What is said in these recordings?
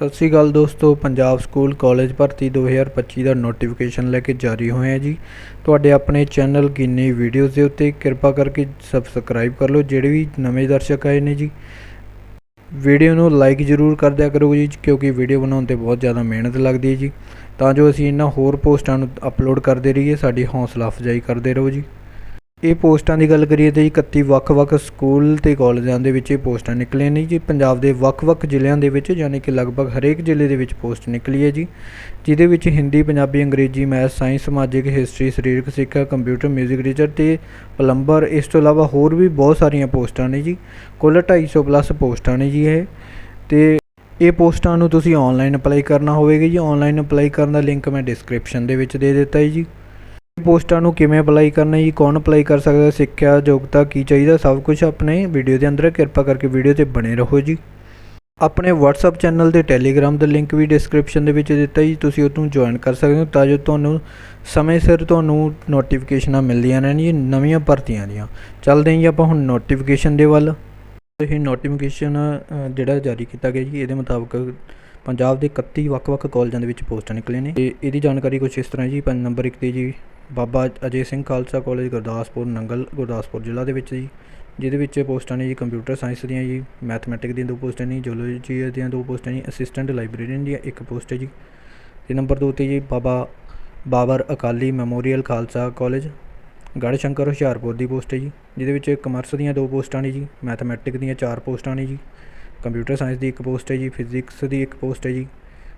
ਸਤਿ ਸ਼੍ਰੀ ਅਕਾਲ ਦੋਸਤੋ, Punjab school college ਭਰਤੀ 2025 ਦਾ ਨੋਟੀਫਿਕੇਸ਼ਨ ਲੈ ਕੇ ਜਾਰੀ ਹੋਏ ਹੈ ਜੀ। ਤੁਹਾਡੇ ਆਪਣੇ ਚੈਨਲ ਕਿੰਨੀ ਵੀਡੀਓਜ਼ ਦੇ ਉੱਤੇ ਕਿਰਪਾ ਕਰਕੇ ਸਬਸਕ੍ਰਾਈਬ ਕਰ ਲਓ, ਜਿਹੜੇ ਵੀ ਨਵੇਂ ਦਰਸ਼ਕ ਆਏ ਨੇ ਜੀ। ਵੀਡੀਓ ਨੂੰ ਲਾਈਕ ਜ਼ਰੂਰ ਕਰ ਦਿਆ ਕਰੋ ਜੀ, ਕਿਉਂਕਿ ਵੀਡੀਓ ਬਣਾਉਣ ਤੇ ਬਹੁਤ ਜ਼ਿਆਦਾ ਮਿਹਨਤ ਲੱਗਦੀ ਹੈ ਜੀ। ਤਾਂ ਜੋ ਅਸੀਂ ਇਹਨਾਂ ਹੋਰ ਪੋਸਟਾਂ ਨੂੰ ਅਪਲੋਡ ਕਰਦੇ ਰਹੀਏ, ਸਾਡੀ ਹੌਸਲਾ ਅਫਜ਼ਾਈ ਕਰਦੇ ਰਹੋ ਜੀ। ਇਹ ਪੋਸਟਾਂ ਦੀ ਗੱਲ ਕਰੀਏ ਤਾਂ ਜੀ 31 ਵੱਖ-ਵੱਖ ਸਕੂਲ ਤੇ ਕਾਲਜਾਂ ਦੇ ਵਿੱਚ ਇਹ ਪੋਸਟਾਂ ਨਿਕਲੀਆਂ ਨੇ ਜੀ। ਪੰਜਾਬ ਦੇ ਵੱਖ-ਵੱਖ ਜ਼ਿਲ੍ਹਿਆਂ ਦੇ ਵਿੱਚ ਯਾਨੀ ਕਿ ਲਗਭਗ ਹਰੇਕ ਜ਼ਿਲ੍ਹੇ ਦੇ ਵਿੱਚ ਪੋਸਟ ਨਿਕਲੀ ਹੈ ਜੀ, ਜਿਹਦੇ ਵਿੱਚ ਹਿੰਦੀ, ਪੰਜਾਬੀ, ਅੰਗਰੇਜ਼ੀ, ਮੈਥ, ਸਾਇੰਸ, ਸਮਾਜਿਕ, ਹਿਸਟਰੀ, ਸਰੀਰਕ ਸਿੱਖਿਆ, ਕੰਪਿਊਟਰ 뮤직 ਟੀਚਰ ਤੇ ਪਲੰਬਰ। ਇਸ ਤੋਂ ਇਲਾਵਾ ਹੋਰ ਵੀ ਬਹੁਤ ਸਾਰੀਆਂ ਪੋਸਟਾਂ ਨੇ ਜੀ। ਕੁੱਲ 250 ਪਲੱਸ ਪੋਸਟਾਂ ਨੇ ਜੀ ਇਹ। ਤੇ ਇਹ ਪੋਸਟਾਂ ਨੂੰ ਤੁਸੀਂ ਆਨਲਾਈਨ ਅਪਲਾਈ ਕਰਨਾ ਹੋਵੇਗਾ ਜੀ। ਆਨਲਾਈਨ ਅਪਲਾਈ ਕਰਨ ਦਾ ਲਿੰਕ ਮੈਂ ਡਿਸਕ੍ਰਿਪਸ਼ਨ ਦੇ ਵਿੱਚ ਦੇ ਦਿੱਤਾ ਹੈ ਜੀ। ਪੋਸਟਾਂ ਨੂੰ ਕਿਵੇਂ ਅਪਲਾਈ ਕਰਨਾ ਜੀ, ਕੌਣ ਅਪਲਾਈ ਕਰ ਸਕਦਾ, ਸਿੱਖਿਆ, ਯੋਗਤਾ ਕੀ ਚਾਹੀਦਾ, ਸਭ ਕੁਝ ਆਪਣੇ ਵੀਡੀਓ ਦੇ ਅੰਦਰ ਕਿਰਪਾ ਕਰਕੇ ਵੀਡੀਓ ਤੇ ਬਣੇ ਰਹੋ ਜੀ। ਆਪਣੇ WhatsApp ਚੈਨਲ ਤੇ Telegram ਦਾ ਲਿੰਕ ਵੀ ਡਿਸਕ੍ਰਿਪਸ਼ਨ ਦੇ ਵਿੱਚ ਦਿੱਤਾ ਜੀ। ਤੁਸੀਂ ਉਹ ਤੋਂ ਜੁਆਇਨ ਕਰ ਸਕਦੇ ਹੋ ਤਾਂ ਜੋ ਤੁਹਾਨੂੰ ਸਮੇਂ ਸਿਰ ਤੁਹਾਨੂੰ ਨੋਟੀਫਿਕੇਸ਼ਨਾਂ ਮਿਲਦੀਆਂ ਰਹਿਣ ਜੀ, ਨਵੀਆਂ ਭਰਤੀਆਂ ਦੀਆਂ। ਚੱਲਦੇ ਹਾਂ ਜੀ ਆਪਾਂ ਹੁਣ ਨੋਟੀਫਿਕੇਸ਼ਨ ਦੇ ਵੱਲ। ਇਹ ਨੋਟੀਫਿਕੇਸ਼ਨ ਜਿਹੜਾ ਜਾਰੀ ਕੀਤਾ ਗਿਆ ਜੀ, ਇਹਦੇ ਮੁਤਾਬਕ ਪੰਜਾਬ ਦੇ 31 ਵੱਖ-ਵੱਖ ਕਾਲਜਾਂ ਦੇ ਵਿੱਚ ਪੋਸਟਾਂ ਨਿਕਲੀਆਂ ਨੇ। ਤੇ ਇਹਦੀ ਜਾਣਕਾਰੀ ਕੁਝ ਇਸ ਤਰ੍ਹਾਂ ਜੀ, ਪੰਜ ਨੰਬਰ 1 ਤੇ ਜੀ ਬਾਬਾ ਅਜੇ ਸਿੰਘ ਖਾਲਸਾ ਕੋਲਜ ਗੁਰਦਾਸਪੁਰ, ਨੰਗਲ ਗੁਰਦਾਸਪੁਰ ਜ਼ਿਲ੍ਹਾ ਦੇ ਵਿੱਚ ਜੀ, ਜਿਹਦੇ ਵਿੱਚ ਪੋਸਟਾਂ ਨੇ ਜੀ ਕੰਪਿਊਟਰ ਸਾਇੰਸ ਦੀਆਂ ਜੀ ਮੈਥਮੈਟਿਕ ਦੀਆਂ ਦੋ ਪੋਸਟਾਂ ਨੇ ਜੂਲੋਜੀ ਦੀਆਂ ਦੋ ਪੋਸਟਾਂ ਨੇ ਅਸਿਸਟੈਂਟ ਲਾਇਬ੍ਰੇਰੀਅਨ ਦੀਆਂ ਇੱਕ ਪੋਸਟ ਹੈ ਜੀ। ਅਤੇ ਨੰਬਰ ਦੋ ਤੇ ਜੀ ਬਾਬਾ, ਬਾਬਰ ਅਕਾਲੀ ਮੈਮੋਰੀਅਲ ਖਾਲਸਾ ਕਾਲਜ ਗੜ੍ਹ ਸ਼ੰਕਰ ਹੁਸ਼ਿਆਰਪੁਰ ਦੀ ਪੋਸਟ ਹੈ ਜੀ, ਜਿਹਦੇ ਵਿੱਚ ਕਮਰਸ ਦੀਆਂ ਦੋ ਪੋਸਟਾਂ ਨੇ ਜੀ ਮੈਥਮੈਟਿਕ ਦੀਆਂ ਚਾਰ ਪੋਸਟਾਂ ਨੇ ਜੀ ਕੰਪਿਊਟਰ ਸਾਇੰਸ ਦੀ ਇੱਕ ਪੋਸਟ ਹੈ ਜੀ ਫਿਜ਼ਿਕਸ ਦੀ ਇੱਕ ਪੋਸਟ ਹੈ ਜੀ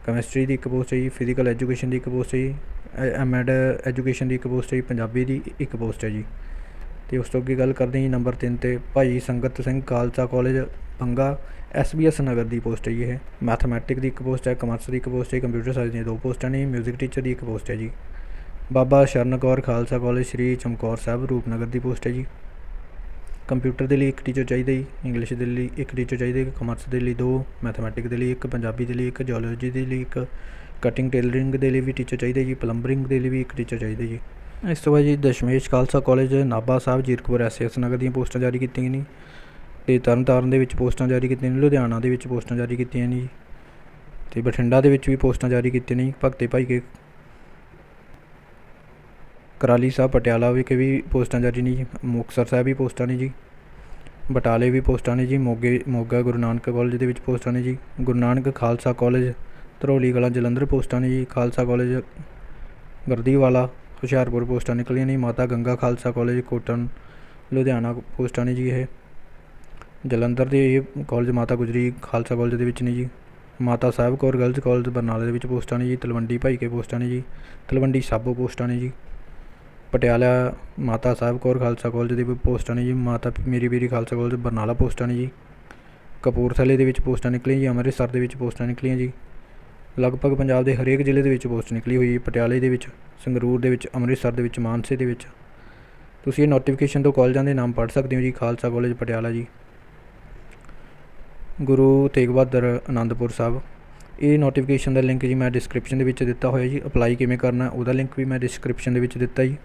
ਕੈਮਿਸਟਰੀ ਦੀ ਇੱਕ ਪੋਸਟ ਹੈ ਜੀ ਫਿਜ਼ੀਕਲ ਐਜੂਕੇਸ਼ਨ ਦੀ ਇੱਕ ਪੋਸਟ ਹੈ ਜੀ ਐਮਐਡ ਐਜੂਕੇਸ਼ਨ ਦੀ ਇੱਕ ਪੋਸਟ ਹੈ ਜੀ, ਪੰਜਾਬੀ ਦੀ ਇੱਕ ਪੋਸਟ ਹੈ ਜੀ। ਅਤੇ ਉਸ ਤੋਂ ਅੱਗੇ ਗੱਲ ਕਰਦੇ ਹਾਂ ਜੀ ਨੰਬਰ ਤਿੰਨ ਤੇ, ਭਾਈ ਸੰਗਤ ਸਿੰਘ ਖਾਲਸਾ ਕਾਲਜ ਬੰਗਾ ਐਸਬੀਐਸ ਨਗਰ ਦੀ ਪੋਸਟ ਹੈ ਜੀ ਇਹ। ਮੈਥਮੈਟਿਕ ਦੀ ਇੱਕ ਪੋਸਟ ਹੈ, ਕਮਰਸ ਦੀ ਇੱਕ ਪੋਸਟ ਹੈ, ਕੰਪਿਊਟਰ ਸਾਇੰਸ ਦੀਆਂ ਦੋ ਪੋਸਟਾਂ ਨੇ, ਮਿਊਜ਼ਿਕ ਟੀਚਰ ਦੀ ਇੱਕ ਪੋਸਟ ਹੈ ਜੀ। ਬਾਬਾ ਸ਼ਰਨ ਕੌਰ ਖਾਲਸਾ ਕਾਲਜ, ਸ਼੍ਰੀ ਚਮਕੌਰ ਸਾਹਿਬ, ਰੂਪਨਗਰ ਦੀ ਪੋਸਟ ਹੈ ਜੀ। ਕੰਪਿਊਟਰ ਦੇ ਲਈ ਇੱਕ ਟੀਚਰ ਚਾਹੀਦਾ ਜੀ, ਇੰਗਲਿਸ਼ ਦੇ ਲਈ ਇੱਕ ਟੀਚਰ ਚਾਹੀਦਾ ਕਮਰਸ ਦੇ ਲਈ ਦੋ, ਮੈਥਮੈਟਿਕ ਦੇ ਲਈ ਇੱਕ, ਪੰਜਾਬੀ ਦੇ ਲਈ ਇੱਕ ਜੀਓਲੋਜੀ ਦੇ ਲਈ ਇੱਕ ਕਟਿੰਗ ਟੇਲਰਿੰਗ ਦੇ ਲਈ ਵੀ ਟੀਚਰ ਚਾਹੀਦੇ ਜੀ ਪਲੰਬਰਿੰਗ ਦੇ ਲਈ ਵੀ ਇੱਕ ਟੀਚਰ ਚਾਹੀਦਾ ਜੀ। ਇਸ ਤੋਂ ਬਾਅਦ ਜੀ ਦਸ਼ਮੇਸ਼ ਖਾਲਸਾ ਕਾਲਜ ਨਾਭਾ ਸਾਹਿਬ, ਜੀਰਕਪੁਰ ਐਸਐਸ ਨਗਰ ਦੀਆਂ ਪੋਸਟਾਂ ਜਾਰੀ ਕੀਤੀਆਂ ਨੇ। ਅਤੇ ਤਰਨਤਾਰਨ ਦੇ ਵਿੱਚ ਪੋਸਟਾਂ ਜਾਰੀ ਕੀਤੀਆਂ ਨੇ, ਲੁਧਿਆਣਾ ਦੇ ਵਿੱਚ ਪੋਸਟਾਂ ਜਾਰੀ ਕੀਤੀਆਂ ਨੇ ਜੀ। ਅਤੇ ਬਠਿੰਡਾ ਦੇ ਵਿੱਚ ਵੀ ਪੋਸਟਾਂ ਜਾਰੀ ਕੀਤੀਆਂ ਨੇ ਭਗਤੇ ਭਾਈ ਕੇ ਕਰਾਲੀ ਸਾਹਿਬ, ਪਟਿਆਲਾ ਵਿਖੇ ਵੀ ਪੋਸਟਾਂ ਜਾਰੀ ਨੇ ਜੀ। ਮੁਕਤਸਰ ਸਾਹਿਬ ਵੀ ਪੋਸਟਾਂ ਨੇ ਜੀ। ਬਟਾਲੇ ਵੀ ਪੋਸਟਾਂ ਨੇ ਜੀ। ਮੋਗੇ, ਮੋਗਾ ਗੁਰੂ ਨਾਨਕ ਕਾਲਜ ਦੇ ਵਿੱਚ ਪੋਸਟਾਂ ਨੇ ਜੀ। ਗੁਰੂ ਨਾਨਕ ਖਾਲਸਾ ਕਾਲਜ ਧਰੋਲੀ ਕਲਾਂ ਜਲੰਧਰ ਪੋਸਟਾਂ ਨੇ ਜੀ, ਖਾਲਸਾ ਕਾਲਜ ਗਰਦੀਵਾਲਾ, ਹੁਸ਼ਿਆਰਪੁਰ ਪੋਸਟਾਂ ਨਿਕਲੀਆਂ ਨੇ, ਮਾਤਾ ਗੰਗਾ ਖਾਲਸਾ ਕਾਲਜ ਕੋਟਨ, ਲੁਧਿਆਣਾ ਪੋਸਟਾਂ ਨੇ ਜੀ ਇਹ। ਜਲੰਧਰ ਦੇ ਇਹ ਕਾਲਜ ਮਾਤਾ ਗੁਜਰੀ ਖਾਲਸਾ ਕਾਲਜ ਦੇ ਵਿੱਚ ਨੇ ਜੀ। ਮਾਤਾ ਸਾਹਿਬ ਕੌਰ ਗਰਲਜ਼ ਕਾਲਜ ਬਰਨਾਲੇ ਦੇ ਵਿੱਚ ਪੋਸਟਾਂ ਨੇ ਜੀ, ਤਲਵੰਡੀ ਭਾਈ ਕੇ ਪੋਸਟਾਂ ਨੇ ਜੀ, ਤਲਵੰਡੀ ਸਾਬੋ ਪੋਸਟਾਂ ਨੇ ਜੀ। ਪਟਿਆਲਾ ਮਾਤਾ ਸਾਹਿਬ ਕੌਰ ਖਾਲਸਾ ਕਾਲਜ ਦੇ ਪੋਸਟਾਂ ਨੇ ਜੀ, ਮਾਤਾ ਮੇਰੀ ਬੀਰੀ ਖਾਲਸਾ ਕਾਲਜ ਬਰਨਾਲਾ ਪੋਸਟਾਂ ਨੇ ਜੀ। ਕਪੂਰਥਲੇ ਦੇ ਵਿੱਚ ਪੋਸਟਾਂ ਨਿਕਲੀਆਂ ਜੀ, ਅੰਮ੍ਰਿਤਸਰ ਦੇ ਵਿੱਚ ਪੋਸਟਾਂ ਨਿਕਲੀਆਂ ਜੀ। ਲਗਭਗ ਪੰਜਾਬ ਦੇ ਹਰੇਕ ਜ਼ਿਲ੍ਹੇ ਦੇ ਵਿੱਚ ਪੋਸਟ ਨਿਕਲੀ ਹੋਈ ਪਟਿਆਲੇ ਦੇ ਵਿੱਚ, ਸੰਗਰੂਰ ਦੇ ਵਿੱਚ, ਅੰਮ੍ਰਿਤਸਰ ਦੇ ਵਿੱਚ, ਮਾਨਸੇ ਦੇ ਵਿੱਚ। ਤੁਸੀਂ ਇਹ ਨੋਟੀਫਿਕੇਸ਼ਨ ਤੋਂ ਕਾਲਜਾਂ ਦੇ ਨਾਮ ਪੜ੍ਹ ਸਕਦੇ ਹੋ ਜੀ, ਖਾਲਸਾ ਕਾਲਜ ਪਟਿਆਲਾ ਜੀ। ਗੁਰੂ ਤੇਗ ਬਹਾਦਰ ਆਨੰਦਪੁਰ ਸਾਹਿਬ। ਇਹ ਨੋਟੀਫਿਕੇਸ਼ਨ ਦਾ ਲਿੰਕ ਜੀ ਮੈਂ ਡਿਸਕ੍ਰਿਪਸ਼ਨ ਦੇ ਵਿੱਚ ਦਿੱਤਾ ਹੋਇਆ ਜੀ ਅਪਲਾਈ ਕਿਵੇਂ ਕਰਨਾ, ਉਹਦਾ ਲਿੰਕ ਵੀ ਮੈਂ ਡਿਸਕ੍ਰਿਪਸ਼ਨ ਦੇ ਵਿੱਚ ਦਿੱਤਾ ਜੀ।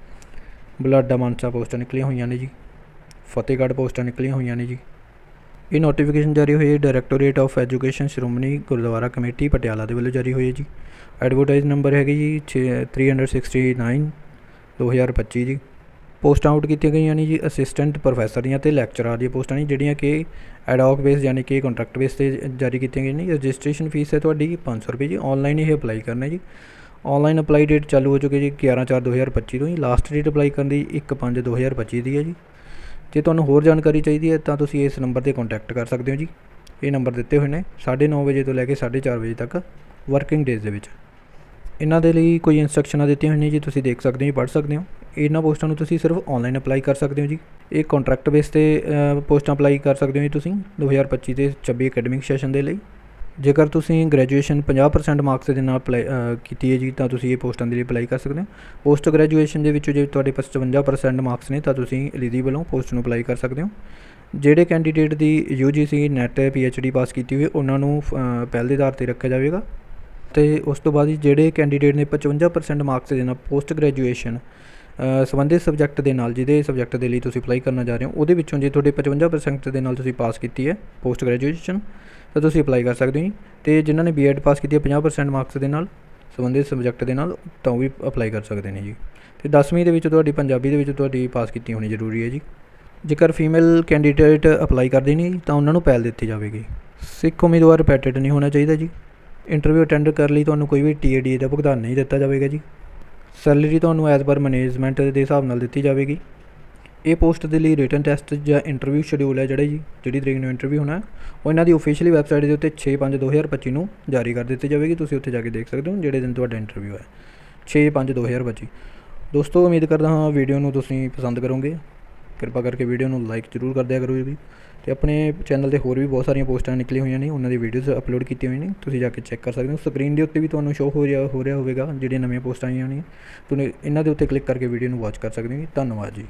ਬੁਲਾਡਾ ਮਾਨਸਾ ਪੋਸਟਾਂ ਨਿਕਲੀਆਂ ਹੋਈਆਂ ਨੇ ਜੀ। ਫਤਿਹਗੜ੍ਹ ਪੋਸਟਾਂ ਨਿਕਲੀਆਂ ਹੋਈਆਂ ਨੇ ਜੀ। ਇਹ ਨੋਟੀਫਿਕੇਸ਼ਨ ਜਾਰੀ ਹੋਈ ਹੈ directorate of education Shiromani Gurdwara committee Patiala ਦੇ ਵੱਲੋਂ ਜਾਰੀ ਹੋਈ ਹੈ ਜੀ। ਐਡਵਰਟਾਈਜ਼ ਨੰਬਰ ਹੈਗੇ ਜੀ 369 2025 ਜੀ। ਪੋਸਟ ਆਊਟ ਕੀਤੀਆਂ ਗਈਆਂ ਨੇ ਜੀ ਅਸਿਸਟੈਂਟ ਪ੍ਰੋਫੈਸਰ ਦੀਆਂ ਤੇ ਲੈਕਚਰਰ ਦੀਆਂ ਪੋਸਟਾਂ ਨੇ, ਜਿਹੜੀਆਂ ਕਿ ਐਡਹੌਕ ਬੇਸ ਯਾਨੀ ਕਿ ਕੰਟਰੈਕਟ ਬੇਸ ਤੇ ਜਾਰੀ ਕੀਤੀਆਂ ਗਈਆਂ ਨੇ। ਰਜਿਸਟ੍ਰੇਸ਼ਨ ਫੀਸ ਹੈ ਤੁਹਾਡੀ 500 ਰੁਪਏ ਜੀ। ਆਨਲਾਈਨ ਇਹ ਅਪਲਾਈ ਕਰਨਾ ਹੈ ਜੀ। ਆਨਲਾਈਨ ਅਪਲਾਈ ਡੇਟ ਚਾਲੂ ਹੋ ਚੁੱਕੀ ਜੀ 11/4/2025 ਤੋਂ ਜੀ। ਲਾਸਟ ਡੇਟ ਅਪਲਾਈ ਕਰਨ ਦੀ 1/5/2025 ਦੀ ਹੈ ਜੀ। ਜੇ ਤੁਹਾਨੂੰ ਹੋਰ ਜਾਣਕਾਰੀ ਚਾਹੀਦੀ ਹੈ ਤਾਂ ਤੁਸੀਂ ਇਸ ਨੰਬਰ ਤੇ ਕੋਂਟੈਕਟ ਕਰ ਸਕਦੇ ਹੋ ਜੀ। ਇਹ ਨੰਬਰ ਦਿੱਤੇ ਹੋਏ ਨੇ 9:30 ਵਜੇ ਤੋਂ ਲੈ ਕੇ 4:30 ਵਜੇ ਤੱਕ ਵਰਕਿੰਗ ਡੇਜ਼ ਦੇ ਵਿੱਚ। ਇਹਨਾਂ ਦੇ ਲਈ ਕੋਈ ਇਨਸਟਰਕਸ਼ਨਾਂ ਦਿੱਤੀਆਂ ਹੋਈਆਂ ਜੀ, ਤੁਸੀਂ ਦੇਖ ਸਕਦੇ ਹੋ ਪੜ੍ਹ ਸਕਦੇ ਹੋ। ਇਹਨਾਂ ਪੋਸਟਾਂ ਨੂੰ ਤੁਸੀਂ ਸਿਰਫ ਆਨਲਾਈਨ ਅਪਲਾਈ ਕਰ ਸਕਦੇ ਹੋ ਜੀ। ਇਹ ਕੰਟਰੈਕਟ ਬੇਸ ਤੇ ਪੋਸਟਾਂ ਅਪਲਾਈ ਕਰ ਸਕਦੇ ਹੋ ਜੀ ਤੁਸੀਂ 2025 ਤੇ 26 ਅਕੈਡਮਿਕ ਸੈਸ਼ਨ ਦੇ ਲਈ। ਜੇਕਰ ਤੁਸੀਂ ਗ੍ਰੈਜੂਏਸ਼ਨ 50% ਮਾਰਕਸ ਦੇ ਨਾਲ ਅਪਲਾਈ ਕੀਤੀ ਹੈ ਜੀ, ਤਾਂ ਤੁਸੀਂ ਇਹ ਪੋਸਟਾਂ ਦੇ ਲਈ ਅਪਲਾਈ ਕਰ ਸਕਦੇ ਹੋ। ਪੋਸਟ ਗ੍ਰੈਜੂਏਸ਼ਨ ਦੇ ਵਿੱਚੋਂ ਜੇ ਤੁਹਾਡੇ 55% ਮਾਰਕਸ ਨੇ, ਤਾਂ ਤੁਸੀਂ ਐਲੀਜੀਬਲ ਹੋ ਪੋਸਟ ਨੂੰ ਅਪਲਾਈ ਕਰ ਸਕਦੇ ਹੋ। ਜਿਹੜੇ ਕੈਂਡੀਡੇਟ ਦੀ UGC ਨੈਟ PhD ਪਾਸ ਕੀਤੀ ਹੋਈ ਉਹਨਾਂ ਨੂੰ ਪਹਿਲ ਦੇ ਆਧਾਰ ਤੇ ਰੱਖਿਆ ਜਾਵੇਗਾ। ਤੇ ਉਸ ਤੋਂ ਬਾਅਦ ਜਿਹੜੇ ਕੈਂਡੀਡੇਟ ਨੇ 55% ਮਾਰਕਸ ਦੇ ਨਾਲ ਪੋਸਟ ਗ੍ਰੈਜੂਏਸ਼ਨ ਸੰਬੰਧਿਤ ਸਬਜੈਕਟ ਦੇ ਨਾਲ, ਜਿਹਦੇ ਸਬਜੈਕਟ ਦੇ ਲਈ ਤੁਸੀਂ ਅਪਲਾਈ ਕਰਨਾ ਜਾ ਰਹੇ ਹੋ, ਉਹਦੇ ਵਿੱਚੋਂ ਜੇ ਤੁਹਾਡੇ 55% ਦੇ ਨਾਲ ਤੁਸੀਂ ਪਾਸ ਕੀਤੀ ਹੈ ਪੋਸਟ ਗ੍ਰੈਜੂਏਸ਼ਨ ਤਾਂ ਤੁਸੀਂ ਅਪਲਾਈ ਕਰ ਸਕਦੇ ਹੋ ਜੀ। ਤੇ ਜਿਨ੍ਹਾਂ ਨੇ ਬੀਐਡ ਪਾਸ ਕੀਤੀ ਹੈ 50% ਮਾਰਕਸ ਦੇ ਨਾਲ, ਸੰਬੰਧਿਤ ਸਬਜੈਕਟ ਦੇ ਨਾਲ, ਤਾਂ ਉਹ ਵੀ ਅਪਲਾਈ ਕਰ ਸਕਦੇ ਨੇ ਜੀ। ਅਤੇ ਦਸਵੀਂ ਦੇ ਵਿੱਚ ਤੁਹਾਡੀ ਪੰਜਾਬੀ ਦੇ ਵਿੱਚ ਤੁਹਾਡੀ ਪਾਸ ਕੀਤੀ ਹੋਣੀ ਜ਼ਰੂਰੀ ਹੈ ਜੀ। ਜੇਕਰ ਫੀਮੇਲ ਕੈਂਡੀਡੇਟ ਅਪਲਾਈ ਕਰਦੇ ਨੇ, ਤਾਂ ਉਹਨਾਂ ਨੂੰ ਪਹਿਲ ਦਿੱਤੀ ਜਾਵੇਗੀ। ਸਿੱਖ ਉਮੀਦਵਾਰ ਰਿਪੈਟਡ ਨਹੀਂ ਹੋਣਾ ਚਾਹੀਦਾ ਜੀ। ਇੰਟਰਵਿਊ ਅਟੈਂਡ ਕਰਨ ਲਈ ਤੁਹਾਨੂੰ ਕੋਈ ਵੀ ਟੀਏਡੀ ਦਾ ਭੁਗਤਾਨ ਨਹੀਂ ਦਿੱਤਾ ਜਾਵੇਗਾ ਜੀ। ਸੈਲਰੀ ਤੁਹਾਨੂੰ ਐਜ਼ ਪਰ ਮੈਨੇਜਮੈਂਟ ਦੇ ਹਿਸਾਬ ਨਾਲ ਦਿੱਤੀ ਜਾਵੇਗੀ। ਇਹ ਪੋਸਟ ਦੇ ਲਈ ਰਿਟਨ ਟੈਸਟ ਜਾਂ ਇੰਟਰਵਿਊ ਸ਼ਡਿਊਲ ਹੈ ਜਿਹੜਾ ਜੀ, ਜਿਹੜੀ ਤਰੀਕ ਨੂੰ ਇੰਟਰਵਿਊ ਹੋਣਾ, ਉਹ ਇਹਨਾਂ ਦੀ ਅਫੀਸ਼ੀਅਲੀ ਵੈਬਸਾਈਟ ਦੇ ਉੱਤੇ 6/5/2025 ਨੂੰ ਜਾਰੀ ਕਰ ਦਿੱਤੀ ਜਾਵੇਗੀ, ਤੁਸੀਂ ਉੱਥੇ ਜਾ ਕੇ ਦੇਖ ਸਕਦੇ ਹੋ ਜਿਹੜੇ ਦਿਨ ਤੁਹਾਡਾ ਇੰਟਰਵਿਊ ਹੈ। 6/5/2025 ਦੋਸਤੋ, ਉਮੀਦ ਕਰਦਾ ਹਾਂ ਵੀਡੀਓ ਨੂੰ ਤੁਸੀਂ ਪਸੰਦ ਕਰੋਗੇ। ਕਿਰਪਾ ਕਰਕੇ ਵੀਡੀਓ ਨੂੰ ਲਾਈਕ ਜ਼ਰੂਰ ਕਰ ਦਿਆ ਕਰੋ ਜੀ ਤੇ ਆਪਣੇ ਚੈਨਲ ਤੇ ਹੋਰ ਵੀ ਬਹੁਤ ਸਾਰੀਆਂ ਪੋਸਟਾਂ ਨਿਕਲੀਆਂ ਹੋਈਆਂ ਨੇ, ਉਹਨਾਂ ਦੀ ਵੀਡੀਓਜ਼ ਅਪਲੋਡ ਕੀਤੀਆਂ ਹੋਈਆਂ ਨੇ, ਤੁਸੀਂ ਜਾ ਕੇ ਚੈੱਕ ਕਰ ਸਕਦੇ ਹੋ। ਸਕਰੀਨ ਦੇ ਉੱਤੇ ਵੀ ਤੁਹਾਨੂੰ ਸ਼ੋਅ ਹੋ ਰਿਹਾ ਹੋ ਰਿਹਾ ਹੋਵੇਗਾ, ਜਿਹੜੀਆਂ ਨਵੀਆਂ ਪੋਸਟਾਂ ਆਈਆਂ ਨੇ ਤੁਸੀਂ ਇਹਨਾਂ ਦੇ ਉੱਤੇ ਕਲਿੱਕ ਕਰਕੇ ਵੀਡੀਓ ਨੂੰ ਵਾਚ ਕਰ ਸਕਦੇ ਹੋ ਜੀ। ਧੰਨਵਾਦ ਜੀ।